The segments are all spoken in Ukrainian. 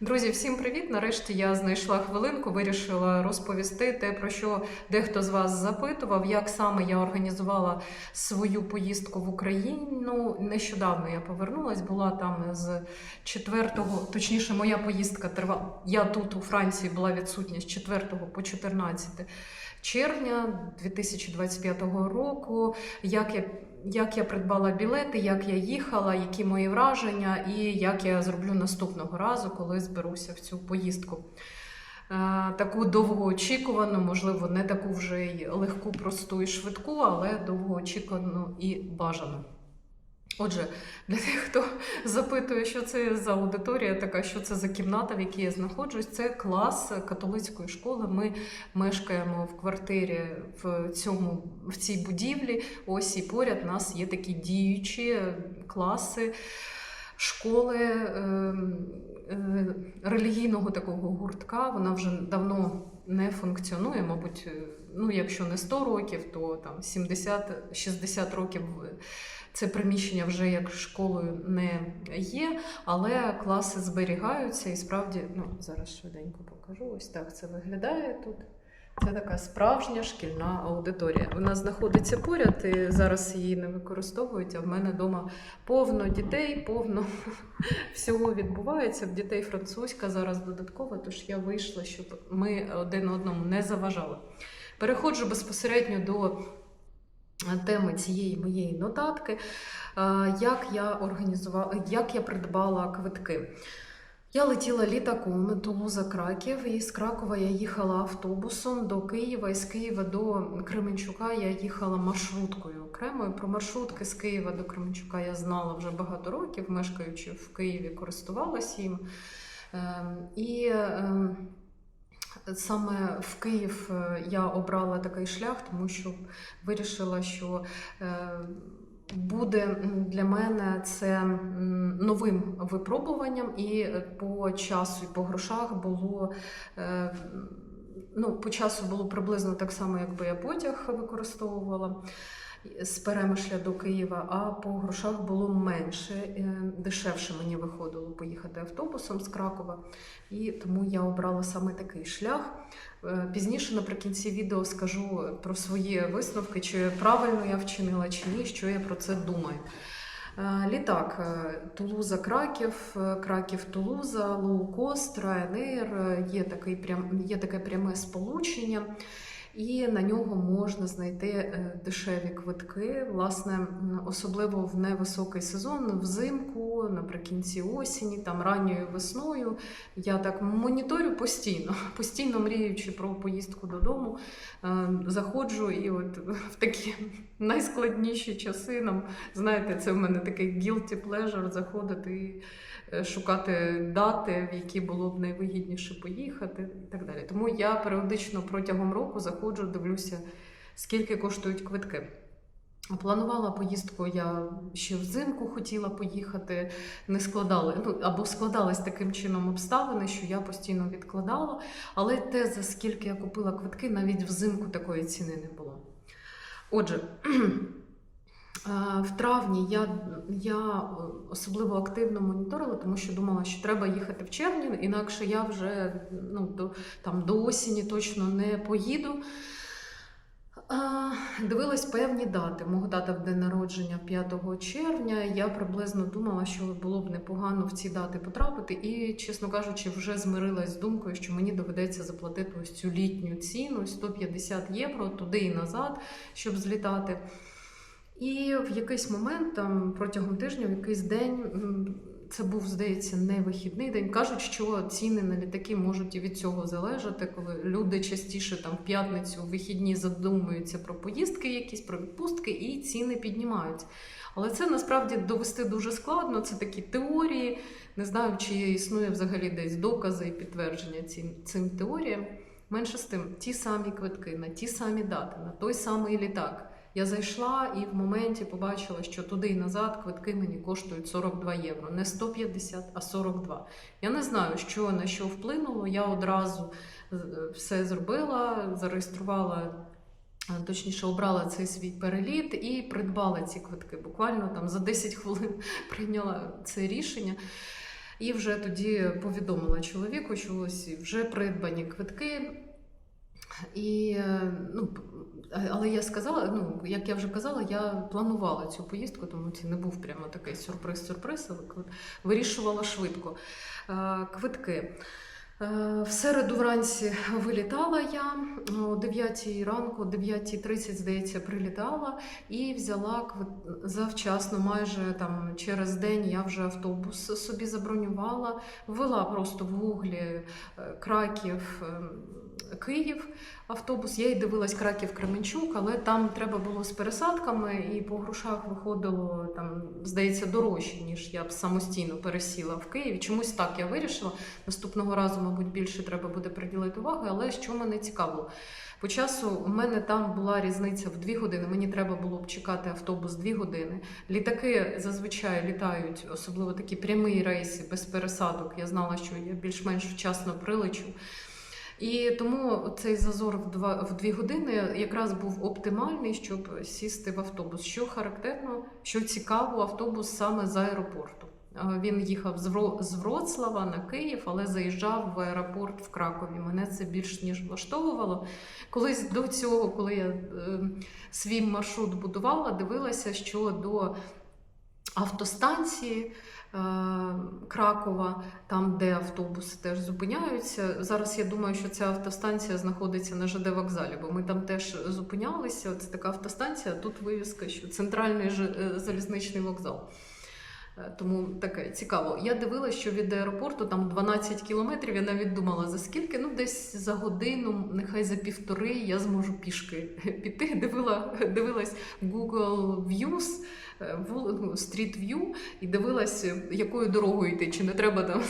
Друзі, всім привіт! Нарешті я знайшла хвилинку, вирішила розповісти те, про що дехто з вас запитував, як саме я організувала свою поїздку в Україну. Нещодавно я повернулась, була там з 4, точніше, моя поїздка тривала. Я тут у Франції була відсутня з 4 по 14 червня 2025 року. Як я як я придбала білети, як я їхала, які мої враження, і як я зроблю наступного разу, коли зберуся в цю поїздку. Е, Таку довгоочікувану, можливо, не таку вже й легку, просту і швидку, але довгоочікувану і бажану. Отже, для тих, хто запитує, що це за аудиторія, така що це за кімната, в якій я знаходжусь, це клас католицької школи. Ми мешкаємо в квартирі в цьому в цій будівлі. Ось і поряд у нас є такі діючі класи школи е, е, релігійного такого гуртка. Вона вже давно не функціонує, мабуть, ну якщо не 100 років, то там 70-60 років. Це приміщення вже як школою не є, але класи зберігаються і справді, ну зараз швиденько покажу. Ось так це виглядає тут. Це така справжня шкільна аудиторія. Вона знаходиться поряд, і зараз її не використовують. А в мене вдома повно дітей, повно всього відбувається. В дітей французька зараз додатково, тож я вийшла, щоб ми один одному не заважали. Переходжу безпосередньо до теми цієї моєї нотатки, е, як я організувала, як я придбала квитки. Я летіла літаком Тулуза Краків, і з Кракова я їхала автобусом до Києва, і з Києва до Кременчука я їхала маршруткою окремою. Про маршрутки з Києва до Кременчука я знала вже багато років, мешкаючи в Києві, користувалася їм. Ем, І ем, Саме в Київ е, я обрала такий шлях, тому що вирішила, що е, буде для мене це новим випробуванням, і по часу, і по грошах було. е, Ну, по часу було приблизно так само, якби я потяг використовувала з перемишля до Києва, а по грошах було менше, е, дешевше мені виходило поїхати автобусом з Кракова, і тому я обрала саме такий шлях. Е, Пізніше наприкінці відео скажу про свої висновки, чи правильно я вчинила, чи ні, що я про це думаю. Е, Літак Тулуза Краків, Краків Тулуза, Лоукост, Ryanair, є, такий є таке пряме сполучення і на нього можна знайти е, дешеві квитки. Власне, особливо в невисокий сезон, взимку, наприкінці осені, там ранньою весною. Я так моніторю постійно, постійно мріючи про поїздку додому. Е, заходжу і от в такі найскладніші часи нам, знаєте, це в мене такий guilty pleasure заходити шукати дати, в які було б найвигідніше поїхати, і так далі. Тому я періодично протягом року заходжу, дивлюся, скільки коштують квитки. Планувала поїздку, я ще взимку хотіла поїхати, не складали, ну або складались таким чином обставини, що я постійно відкладала. Але те, за скільки я купила квитки, навіть взимку такої ціни не було. Отже, в травні я я особливо активно моніторила, тому що думала, що треба їхати в червні, інакше я вже ну, до, там, до осені точно не поїду. Дивилась певні дати. Мого дата в день народження 5 червня. Я приблизно думала, що було б непогано в ці дати потрапити, і, чесно кажучи, вже змирилась з думкою, що мені доведеться заплатити ось цю літню ціну 150 євро туди і назад, щоб злітати. І в якийсь момент, там протягом тижня, в якийсь день. Це був, здається, не вихідний день. Кажуть, що ціни на літаки можуть і від цього залежати, коли люди частіше там в п'ятницю в вихідні задумуються про поїздки, якісь про відпустки, і ціни піднімаються. Але це насправді довести дуже складно. Це такі теорії. Не знаю, чи існує взагалі десь докази і підтвердження цим, цим теоріям. Менше з тим, ті самі квитки на ті самі дати, на той самий літак. Я зайшла і в моменті побачила, що туди і назад квитки мені коштують 42 євро. Не 150, а 42. Я не знаю, що на що вплинуло. Я одразу все зробила, зареєструвала. Точніше, обрала цей свій переліт і придбала ці квитки. Буквально там за 10 хвилин прийняла це рішення. І вже тоді повідомила чоловіку, що ось вже придбані квитки. І, е, ну, але я сказала, ну, як я вже казала, я планувала цю поїздку, тому це не був прямо такий сюрприз-сюрприз, але вирішувала швидко. Е, Квитки. Е, В середу вранці вилітала я о 9 ранку, о 9.30, здається, прилітала і взяла завчасно, майже там через день я вже автобус собі забронювала, ввела просто в гуглі е, Краків. Київ автобус. Я й дивилась Краків Кременчук, але там треба було з пересадками, і по грошах виходило там, здається, дорожче, ніж я б самостійно пересіла в Києві. Чомусь так я вирішила. Наступного разу, мабуть, більше треба буде приділити уваги, але що мене цікавило. По часу у мене там була різниця в дві години. Мені треба було б чекати автобус дві години. Літаки зазвичай літають, особливо такі прямі рейси без пересадок. Я знала, що я більш-менш вчасно прилечу. І тому цей зазор в два в дві години якраз був оптимальний, щоб сісти в автобус. Що характерно, що цікаво, автобус саме з аеропорту. Е, Він їхав з Вроцлава на Київ, але заїжджав в аеропорт в Кракові. Мене це більш ніж влаштовувало. Колись до цього, коли я е, свій маршрут будувала, дивилася, що до автостанції Кракова, там, де автобуси теж зупиняються. Зараз я думаю, що ця автостанція знаходиться на ЖД вокзалі, бо ми там теж зупинялися. Це така автостанція, тут вивіска, що центральний е, залізничний вокзал. Е, Тому таке цікаво. Я дивилася, що від аеропорту там 12 кілометрів. Я навіть думала, за скільки? Ну, десь за годину, нехай за півтори я зможу пішки піти. Дивила, дивилась Google Views, е, вул- ну, і дивилась, е, якою дорогою йти, чи не треба там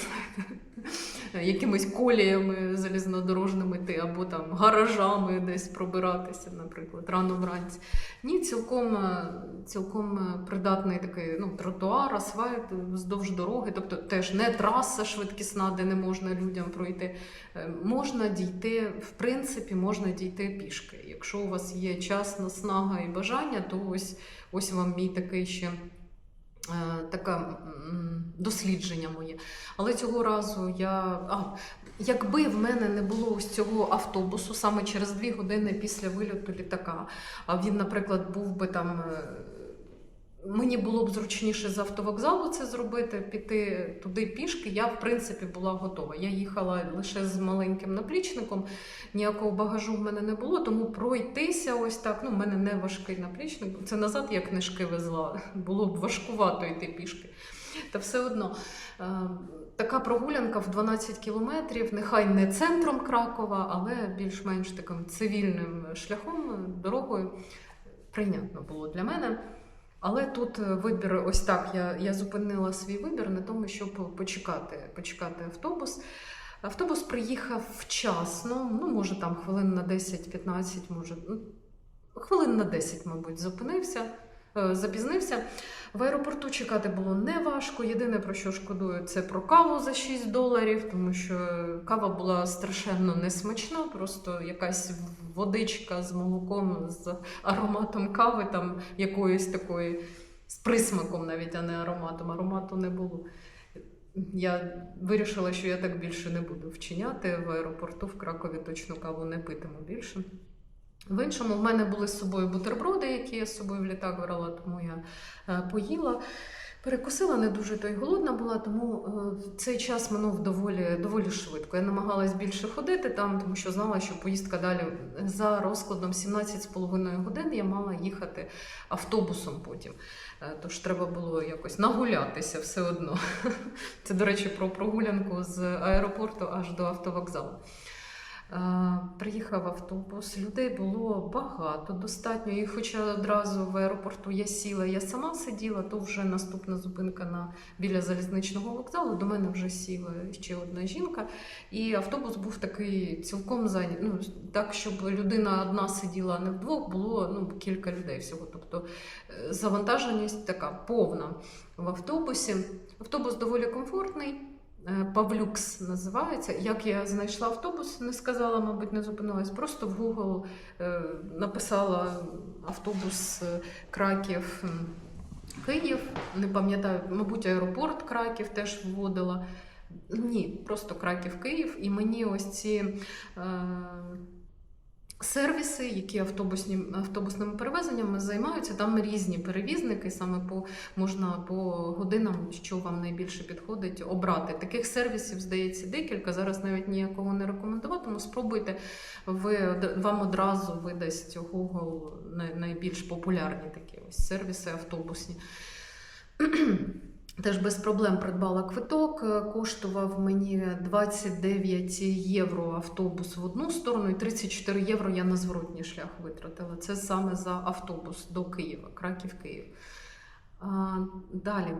якимись коліями залізнодорожними йти, або там гаражами десь пробиратися, наприклад, рано вранці. Ні, цілком, е, цілком е, придатний такий ну, тротуар, асфальт вздовж дороги, тобто теж не траса швидкісна, де не можна людям пройти. Е, Можна дійти, в принципі, можна дійти пішки. Якщо у вас є час, наснага і бажання, то ось, ось вам мій такий ще. е, Таке дослідження моє. Але цього разу я. А, якби в мене не було ось цього автобусу саме через дві години після вильоту літака, а він, наприклад, був би там. Мені було б зручніше з автовокзалу це зробити, піти туди пішки. Я, в принципі, була готова. Я їхала лише з маленьким наплічником, ніякого багажу в мене не було, тому пройтися ось так. Ну, в мене не важкий наплічник. Це назад я книжки везла. Було б важкувато йти пішки. Та все одно. е, Така прогулянка в 12 кілометрів, нехай не центром Кракова, але більш-менш таким цивільним шляхом, дорогою прийнятно було для мене. Але тут е, вибір, ось так. Я, я зупинила свій вибір на тому, щоб почекати, почекати автобус. Автобус приїхав вчасно, ну, може, там хвилин на 10-15, може, ну, хвилин на 10, мабуть, зупинився, запізнився. В аеропорту чекати було не важко. Єдине, про що шкодую, це про каву за 6 доларів, тому що кава була страшенно несмачна, просто якась водичка з молоком, з ароматом кави, там якоїсь такої з присмаком навіть, а не ароматом. Аромату не було. Я вирішила, що я так більше не буду вчиняти в аеропорту в Кракові точно каву не питиму більше. В іншому в мене були з собою бутерброди, які я з собою в літак брала, тому я е, поїла. Перекусила, не дуже то й голодна була, тому е, цей час минув доволі, доволі швидко. Я намагалась більше ходити там, тому що знала, що поїздка далі за розкладом 17,5 годин я мала їхати автобусом потім. Е, Тож треба було якось нагулятися все одно. Це, до речі, про прогулянку з аеропорту аж до автовокзалу. Е, Приїхав автобус, людей було багато, достатньо. І хоча одразу в аеропорту я сіла, я сама сиділа, то вже наступна зупинка на біля залізничного вокзалу. До мене вже сіла ще одна жінка, і автобус був такий цілком зайнятий. Ну, так, щоб людина одна сиділа, а не вдвох, було ну, кілька людей всього. Тобто е, завантаженість така повна в автобусі. Автобус доволі комфортний. Е, Павлюкс називається. Як я знайшла автобус, не сказала, мабуть, не зупинилась. Просто в Google е, написала автобус е, Краків Київ, не пам'ятаю, мабуть, аеропорт Краків теж вводила. Ні, просто Краків Київ. І мені ось ці сервіси, які автобусні, автобусними перевезеннями займаються, там різні перевізники, саме по можна по годинам, що вам найбільше підходить, обрати. Таких сервісів, здається, декілька. Зараз навіть ніякого не рекомендуватиму. Спробуйте, ви, вам одразу видасть Google найбільш популярні такі ось сервіси автобусні. Теж без проблем придбала квиток. Е, Коштував мені 29 євро автобус в одну сторону, і 34 євро я на зворотній шлях витратила. Це саме за автобус до Києва, Краків-Київ. Далі.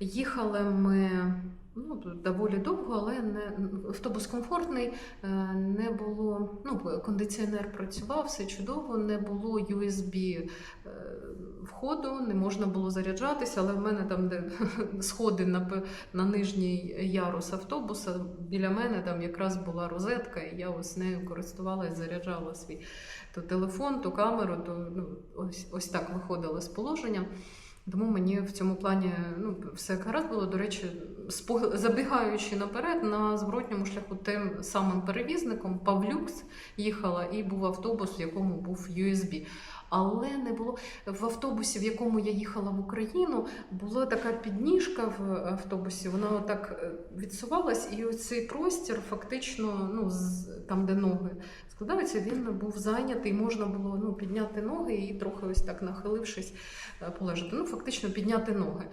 Їхали ми ну, доволі довго, але не, автобус комфортний, е, не було. Ну, кондиціонер працював, все чудово, не було USB е, входу, не можна було заряджатися, але в мене там, де сходи на, на нижній ярус автобуса, біля мене там якраз була розетка, і я ось нею користувалася, заряджала свій то телефон, то камеру, то ну, ось, ось так виходила з положення. Тому мені в цьому плані ну, все гаразд було. До речі, забігаючи наперед, на зворотньому шляху тим самим перевізником Павлюкс їхала, і був автобус, в якому був USB. Але не було в автобусі, в якому я їхала в Україну, була така підніжка в автобусі. Вона так е, відсувалась, і оцей простір фактично, ну там, де ноги складаються, він був зайнятий. Можна було ну, підняти ноги і трохи ось так нахилившись, е, полежати. Ну, фактично підняти ноги.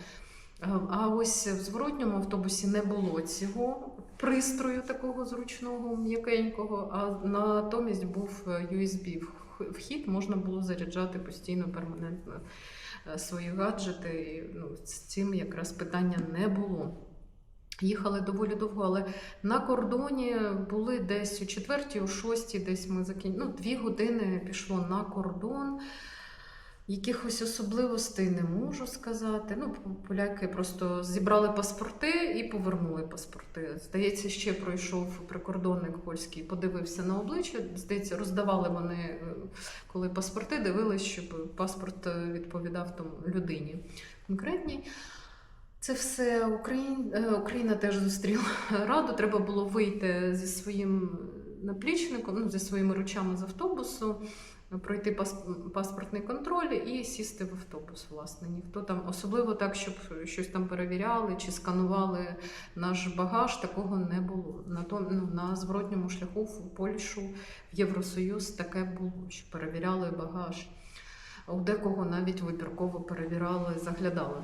Е, А ось в зворотньому автобусі не було цього пристрою такого зручного, м'якенького, а натомість був е, USB вхід, можна було заряджати постійно, перманентно е, свої гаджети. І, ну, з цим якраз питання не було. Їхали доволі довго, але на кордоні були десь о четвертій, о шостій, десь ми закін... ну, дві години пішло на кордон. Якихось особливостей не можу сказати. Ну, поляки просто зібрали паспорти і повернули паспорти. Здається, ще пройшов прикордонник польський, подивився на обличчя. Здається, роздавали вони, е, коли паспорти дивились, щоб паспорт е, відповідав тому людині конкретній. Це все Україн... е, Україна теж зустріла раду. Треба було вийти зі своїм наплічником, ну, зі своїми речами з автобусу, пройти паспортний контроль і сісти в автобус. Власне, ніхто там, особливо так, щоб щось там перевіряли чи сканували наш багаж, такого не було. На то ну, на зворотньому шляху в Польщу, в Євросоюз таке було, що перевіряли багаж. У декого навіть вибірково перевіряли, заглядали.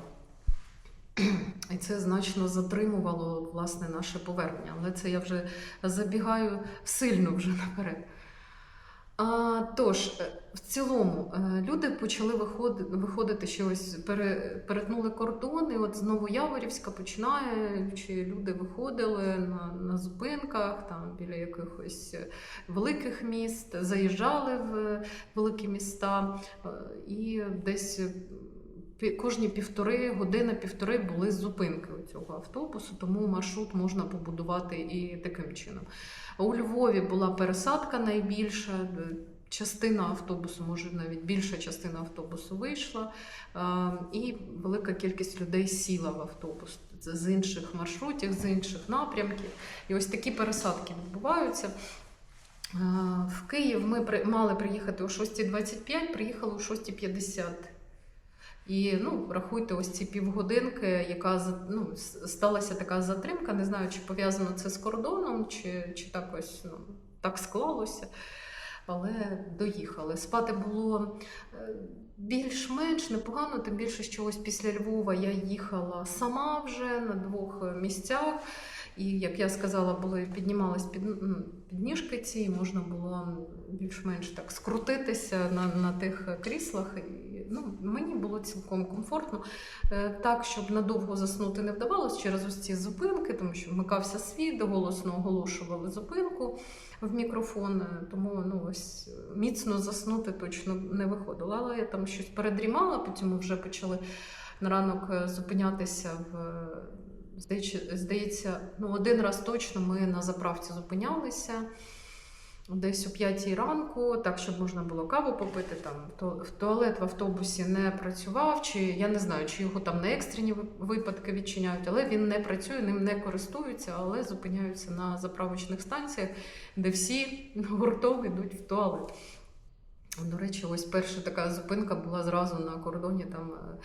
І це значно затримувало власне наше повернення. Але це я вже забігаю сильно вже наперед. А, тож, е, в цілому, е, люди почали виходити, виходити ще ось пере, перетнули кордони. От з Новояворівська починаючи, люди виходили на, на зупинках, там біля якихось е, великих міст, заїжджали в великі міста е, і десь. Кожні півтори години, півтори були зупинки у цього автобусу, тому маршрут можна побудувати і таким чином. У Львові була пересадка найбільша. Частина автобусу, може навіть більша частина автобусу вийшла, і велика кількість людей сіла в автобус з інших маршрутів, з інших напрямків. І ось такі пересадки відбуваються. В Київ ми мали приїхати о 6.25, приїхали о 6.50. І ну, рахуйте, ось ці півгодинки, яка ну, сталася така затримка. Не знаю, чи пов'язано це з кордоном, чи, чи так ось ну, так склалося. Але доїхали. Спати було е, більш-менш непогано, тим більше, що ось після Львова я їхала сама вже на двох місцях. І, як я сказала, були піднімались під, ну, підніжки ці, і можна було більш-менш так скрутитися на, на тих кріслах. Ну, мені було цілком комфортно. Е, Так, щоб надовго заснути не вдавалося через ось ці зупинки, тому що вмикався світ, голосно оголошували зупинку в мікрофон, е, тому ну, ось міцно заснути точно не виходило. Але я там щось передрімала, потім ми вже почали на ранок е, зупинятися в. здається, ну один раз точно ми на заправці зупинялися. Десь о 5 ранку, так, щоб можна було каву попити. Там то в туалет в автобусі не працював, чи я не знаю, чи його там на екстрені випадки відчиняють, але він не працює, ним не користуються, але зупиняються на заправочних станціях, де всі гуртом йдуть в туалет. До речі, ось перша така зупинка була зразу на кордоні. Там е,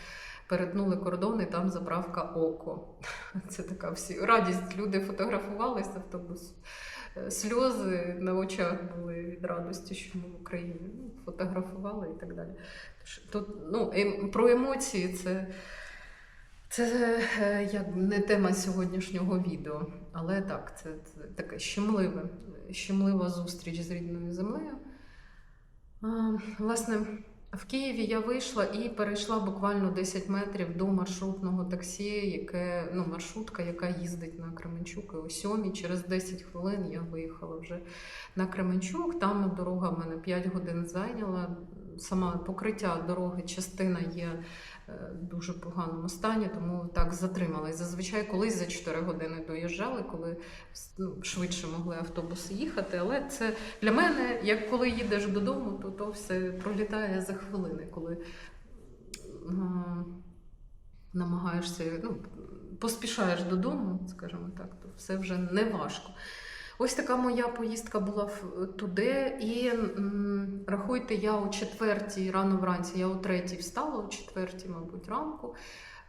перетнули кордон, і там заправка Око. Це така всі радість. Люди фотографувалися автобус. Е, Сльози на очах були від радості, що ми в Україні Ну, фотографували і так далі. Тут ну, ем- про емоції це, це е, як не тема сьогоднішнього відео, але так, це, це таке щемливе, щемлива зустріч з рідною землею. А, Власне, в Києві я вийшла і перейшла буквально 10 метрів до маршрутного таксі, яке ну, маршрутка, яка їздить на Кременчук. І о 7 через 10 хвилин я виїхала вже на Кременчук. Там дорога в мене 5 годин зайняла. Сама покриття дороги, частина є дуже поганому стані, тому так затрималась. Зазвичай колись за 4 години доїжджали, коли ну, швидше могли автобуси їхати. Але це для мене, як коли їдеш додому, то то все пролітає за хвилини, коли м, намагаєшся, ну, поспішаєш додому, скажімо так, то все вже не важко. Ось така моя поїздка була в- туди, і рахуйте, я о четвертій рано вранці, я о третій встала, о четвертій, мабуть, ранку.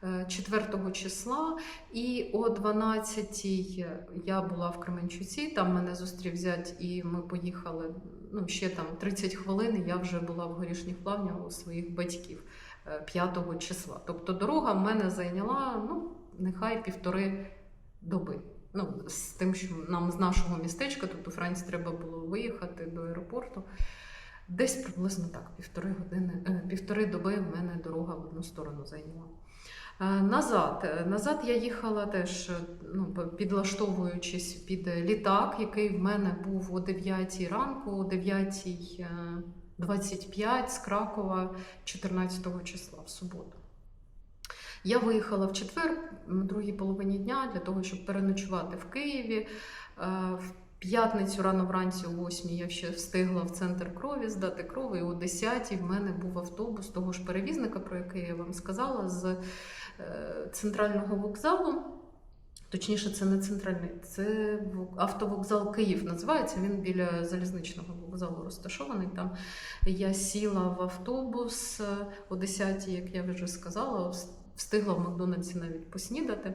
е, 4 числа, і о 12 я була в Кременчуці, там мене зустрів зять, і ми поїхали. Ну, ще там 30 хвилин, я вже була в горішніх плавнях у своїх батьків е, 5 числа. Тобто дорога в мене зайняла ну, нехай півтори доби. Ну, з тим, що нам з нашого містечка, тут у Франції треба було виїхати до аеропорту. Десь приблизно так, півтори години, е, півтори доби в мене дорога в одну сторону зайняла. Е, Назад. Е, Назад я їхала теж, ну, підлаштовуючись під літак, який в мене був о 9 ранку, о 9.25 з Кракова 14 числа в суботу. Я виїхала в четвер, в другій половині дня, для того, щоб переночувати в Києві. Е, В п'ятницю рано вранці, о 8 я ще встигла в центр крові здати кров, і о 10 в мене був автобус того ж перевізника, про який я вам сказала, з е, центрального вокзалу. Точніше, це не центральний, це автовокзал Київ називається. Він біля залізничного вокзалу розташований. Там я сіла в автобус е, о 10, як я вже сказала, встигла в Макдональдсі навіть поснідати.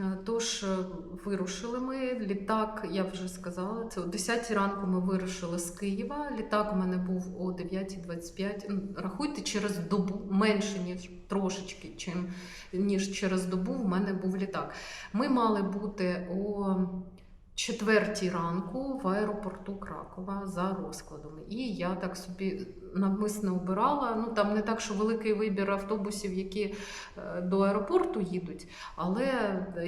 Е, Тож е, вирушили ми. Літак, я вже сказала, це о 10 ранку ми вирушили з Києва. Літак у мене був о 9.25. Ну, Рахуйте, через добу менше, ніж трошечки, чим, ніж через добу в мене був літак. Ми мали бути о четвертій ранку в аеропорту Кракова за розкладами. І я так собі навмисно обирала. Ну там не так, що великий вибір автобусів, які е, до аеропорту їдуть. Але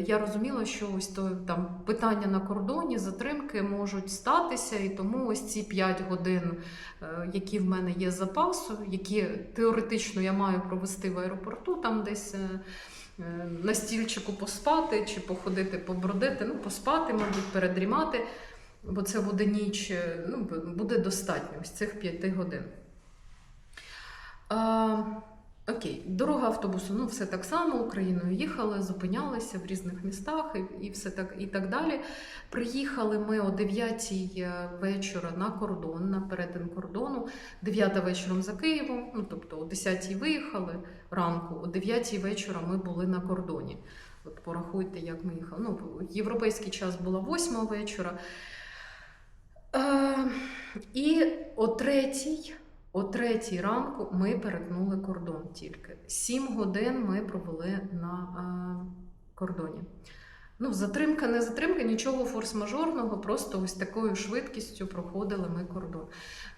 я розуміла, що ось то там питання на кордоні, затримки можуть статися, і тому ось ці 5 годин, е, які в мене є запасу, які теоретично я маю провести в аеропорту, там десь. Е, е, На стільчику поспати чи походити, побродити, ну, поспати, мабуть, передрімати, бо це буде ніч, е, ну, буде достатньо ось цих п'яти годин. Окей, дорога автобусу, ну все так само, Україною їхали, зупинялися в різних містах і, і все так і так далі. Приїхали ми о 9 вечора на кордон, на перетин кордону, 9 вечором за Києвом, ну тобто о 10 виїхали ранку, о 9 вечора ми були на кордоні. От порахуйте, як ми їхали. Ну, європейський час було 8 вечора. Е, і о третій о третій ранку ми перетнули кордон тільки. Сім годин ми провели на е, кордоні. Ну, затримка, не затримка, нічого форс-мажорного, просто ось такою швидкістю проходили ми кордон.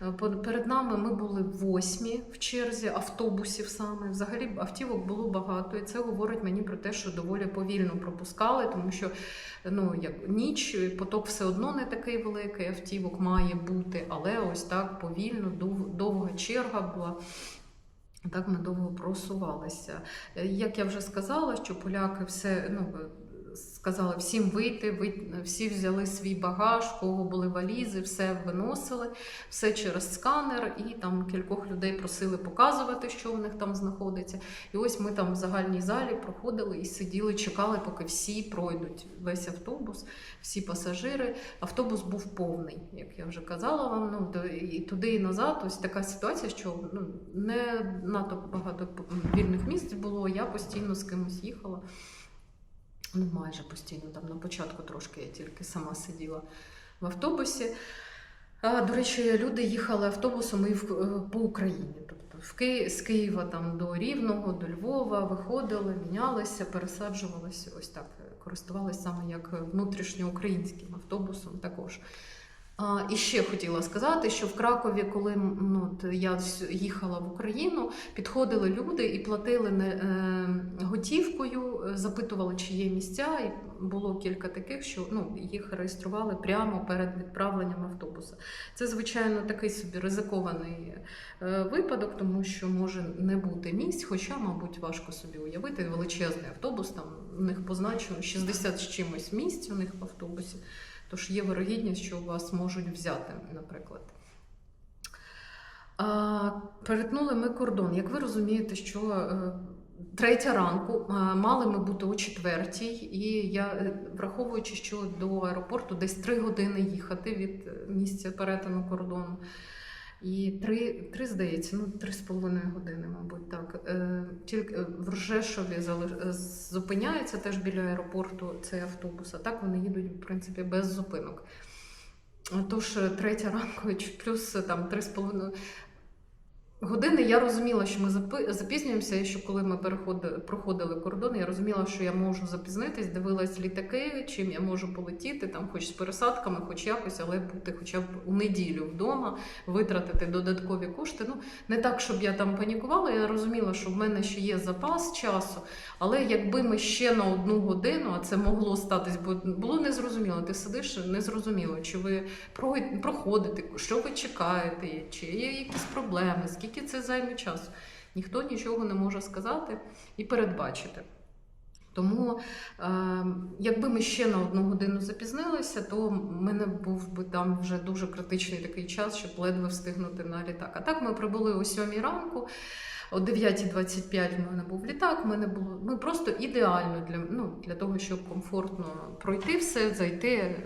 Е, Перед нами ми були восьмі в черзі автобусів саме. Взагалі автівок було багато, і це говорить мені про те, що доволі повільно пропускали, тому що ну, як ніч, поток все одно не такий великий, автівок має бути, але ось так повільно, дов- довга черга була. Так ми довго просувалися. Е, Як я вже сказала, що поляки все ну, сказали всім вийти, ви- всі взяли свій багаж, в кого були валізи, все виносили, все через сканер, і там кількох людей просили показувати, що у них там знаходиться. І ось ми там в загальній залі проходили і сиділи, чекали, поки всі пройдуть весь автобус, всі пасажири. Автобус був повний, як я вже казала вам. Ну і туди і назад. Ось така ситуація, що ну не надто багато вільних місць було. Я постійно з кимось їхала. Ну, майже постійно. Там на початку трошки я тільки сама сиділа в автобусі. А, до речі, люди їхали автобусом і в, е, по Україні. Тобто в Ки... з Києва там до Рівного, до Львова виходили, мінялися, пересаджувалися. Ось так користувалися саме як внутрішньоукраїнським автобусом також. А, і ще хотіла сказати, що в Кракові, коли ну, я їхала в Україну, підходили люди і платили е, готівкою, е, запитували, чи є місця. І було кілька таких, що ну, їх реєстрували прямо перед відправленням автобуса. Це, звичайно, такий собі ризикований е, випадок, тому що може не бути місць, хоча, мабуть, важко собі уявити. Величезний автобус, там у них позначено 60 з чимось місць у них в автобусі. Тож є вирогідність, що вас можуть взяти, наприклад. Перетнули ми кордон. Як ви розумієте, що е, третя ранку мали ми бути о четвертій, і я, е, враховуючи, що до аеропорту десь три години їхати від е, місця перетину кордону. І три, три здається, ну три з половиною години, мабуть, так. Е, тільки в Ржешові зупиняється теж біля аеропорту цей автобус, а так вони їдуть, в принципі, без зупинок. Тож третя ранку, плюс там три з половиною години. Я розуміла, що ми запізнюємося, і що коли ми проходили кордон, я розуміла, що я можу запізнитись, дивилась літаки, чим я можу полетіти, там, хоч з пересадками, хоч якось, але бути хоча б у неділю вдома, витратити додаткові кошти. Ну, не так, щоб я там панікувала, я розуміла, що в мене ще є запас часу, але якби ми ще на одну годину, а це могло статись, бо було незрозуміло. Ти сидиш незрозуміло, чи ви проходите, що ви чекаєте, чи є якісь проблеми, скільки це займе часу. Ніхто нічого не може сказати і передбачити. Тому, е, якби ми ще на одну годину запізнилися, то в мене був би там вже дуже критичний такий час, щоб ледве встигнути на літак. А так ми прибули о 7 ранку. О 9.25 в мене був літак. В мене було ми просто ідеально для, ну, для того, щоб комфортно пройти все, зайти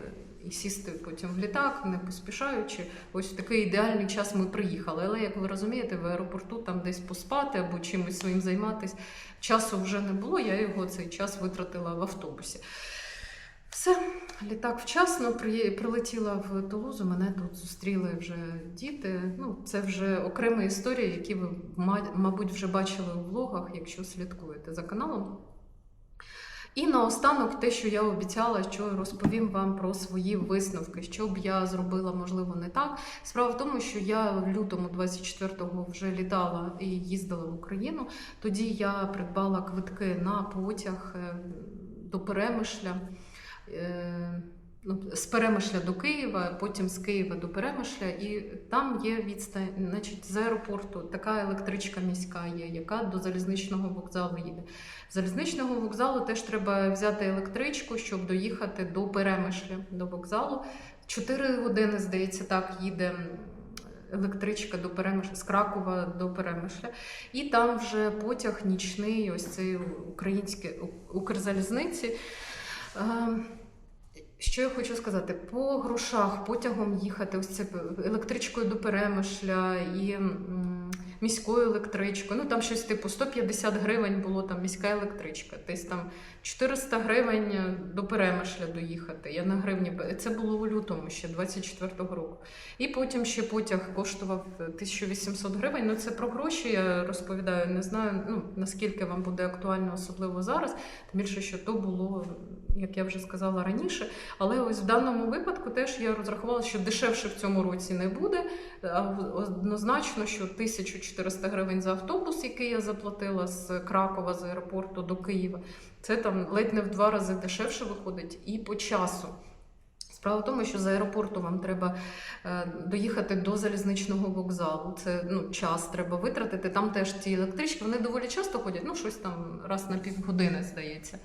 і сісти потім в літак, не поспішаючи. Ось в такий ідеальний час ми приїхали. Але як ви розумієте, в аеропорту там десь поспати або чимось своїм займатися часу вже не було. Я його цей час витратила в автобусі. Все, літак вчасно прилетіла в Тулузу. Мене тут зустріли вже діти. Ну, це вже окрема історія, які ви, мабуть, вже бачили у влогах, якщо слідкуєте за каналом. І наостанок те, що я обіцяла, що розповім вам про свої висновки, що б я зробила, можливо, не так. Справа в тому, що я в лютому 24-го вже літала і їздила в Україну. Тоді я придбала квитки на потяг е, до Перемишля. Ну, з Перемишля до Києва, потім з Києва до Перемишля, і там є відстань, значить, з аеропорту така електричка міська є, яка до залізничного вокзалу їде. З залізничного вокзалу теж треба взяти електричку, щоб доїхати до Перемишля, до вокзалу. Чотири години, здається, так їде електричка до Перемишля, з Кракова до Перемишля. І там вже потяг нічний, ось цей український Укрзалізниці. Що я хочу сказати? По грошах потягом їхати, ось це електричкою до Перемишля і міською електричкою. Ну там щось типу 150 гривень було там міська електричка, десь там 400 гривень до Перемишля доїхати. Я на гривні це було у лютому ще 24-го року. І потім ще потяг коштував 1800 гривень. Ну це про гроші я розповідаю. Не знаю ну наскільки вам буде актуально, особливо зараз. Тим більше, що то було, як я вже сказала раніше. Але ось в даному випадку теж я розрахувала, що дешевше в цьому році не буде. А Однозначно, що 1400 гривень за автобус, який я заплатила з Кракова з аеропорту до Києва, це там ледь не в два рази дешевше виходить і по часу. Справа в тому, що з аеропорту вам треба е, доїхати до залізничного вокзалу. Це ну, час треба витратити. Там теж ці електрички, вони доволі часто ходять, ну щось там раз на півгодини, здається.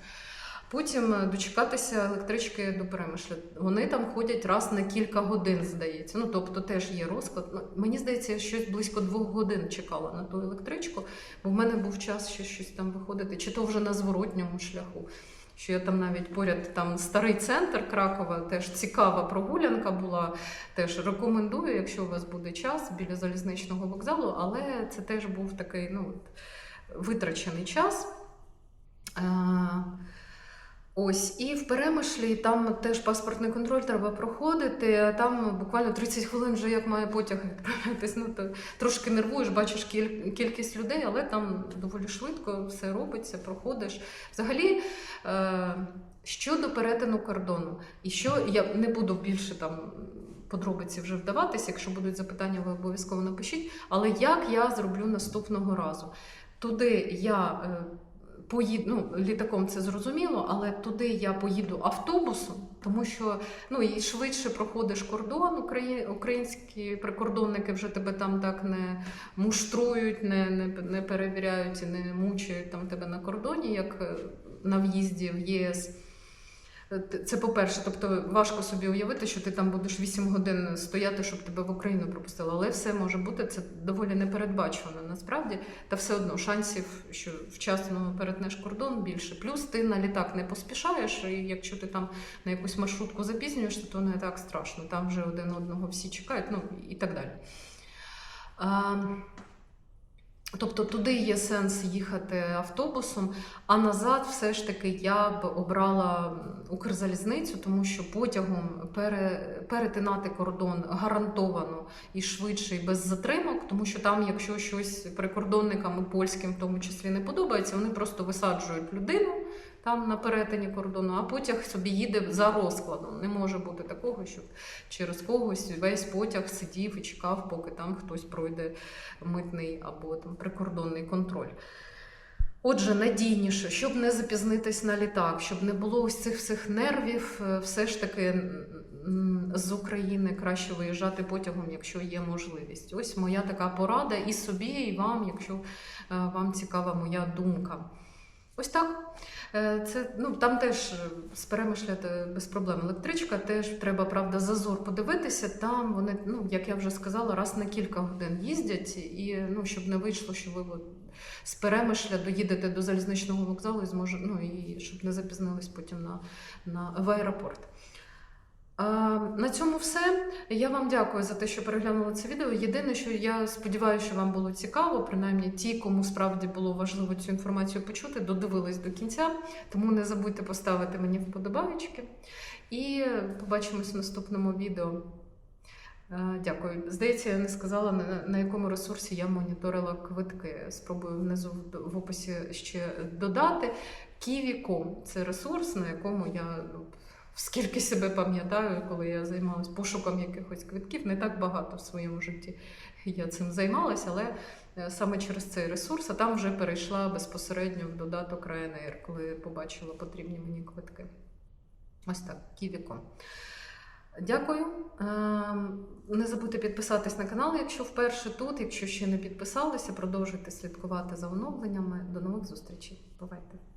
Потім е, дочекатися електрички до перемишля. Вони там ходять раз на кілька годин, здається. Ну тобто теж є розклад. Ну, мені здається, я щось близько двох годин чекала на ту електричку, бо в мене був час ще щось там виходити, чи то вже на зворотньому шляху. Що я там навіть поряд там старий центр Кракова, теж цікава прогулянка була. Теж рекомендую, якщо у вас буде час біля залізничного вокзалу, але це теж був такий ну, витрачений час. Ось, і в перемишлі там теж паспортний контроль треба проходити. Там буквально 30 хвилин вже як має потяг відправлятись. Ну, то трошки нервуєш, бачиш кіль- кількість людей, але там доволі швидко все робиться, проходиш. Взагалі, е, щодо перетину кордону, і що я не буду більше там. Подробиці вже вдаватися, якщо будуть запитання, ви обов'язково напишіть. Але як я зроблю наступного разу? Туди я е, поїду, ну, літаком це зрозуміло, але туди я поїду автобусом, тому що ну, і швидше проходиш кордон, Украї... українські прикордонники вже тебе там так не муштрують, не, не, не перевіряють і не мучають там тебе на кордоні, як е, на в'їзді в ЄС. Це по-перше, тобто важко собі уявити, що ти там будеш 8 годин стояти, щоб тебе в Україну пропустили. Але все може бути, це доволі непередбачувано насправді. Та все одно шансів, що вчасно перетнеш кордон більше. Плюс ти на літак не поспішаєш, і якщо ти там на якусь маршрутку запізнюєшся, то не так страшно. Там вже один одного всі чекають, ну і так далі. Тобто туди є сенс їхати автобусом, а назад все ж таки я б обрала Укрзалізницю, тому що потягом пере, перетинати кордон гарантовано і швидше, і без затримок, тому що там, якщо щось прикордонникам і польським в тому числі не подобається, вони просто висаджують людину там на перетині кордону, а потяг собі їде за розкладом. Не може бути такого, щоб через когось весь потяг сидів і чекав, поки там хтось пройде митний або там прикордонний контроль. Отже, надійніше, щоб не запізнитись на літак, щоб не було ось цих всіх нервів, е, все ж таки з України краще виїжджати потягом, якщо є можливість. Ось моя така порада і собі, і вам, якщо е, вам цікава моя думка. Ось так. Е, Це, ну, там теж е, з перемишляти без проблем електричка, теж треба, правда, зазор подивитися. Там вони, ну, як я вже сказала, раз на кілька годин їздять, і ну, щоб не вийшло, що ви з перемишля доїдете до залізничного вокзалу і зможе, ну, і щоб не запізнились потім на, на, в аеропорт. А, на цьому все. Я вам дякую за те, що переглянули це відео. Єдине, що я сподіваюся, що вам було цікаво, принаймні ті, кому справді було важливо цю інформацію почути, додивились до кінця. Тому не забудьте поставити мені вподобайки. І побачимось в наступному відео. Е, Дякую. Здається, я не сказала, на, якому ресурсі я моніторила квитки. Спробую внизу в, описі ще додати. Kiwi.com – це ресурс, на якому я ну, скільки себе пам'ятаю, коли я займалась пошуком якихось квитків, не так багато в своєму житті я цим займалася, але е, саме через цей ресурс, а там вже перейшла безпосередньо в додаток Ryanair, коли побачила потрібні мені квитки. Ось так, Kiwi.com. Дякую. Ем, Не забудьте підписатись на канал, якщо вперше тут. Якщо ще не підписалися, продовжуйте слідкувати за оновленнями. До нових зустрічей. Бувайте!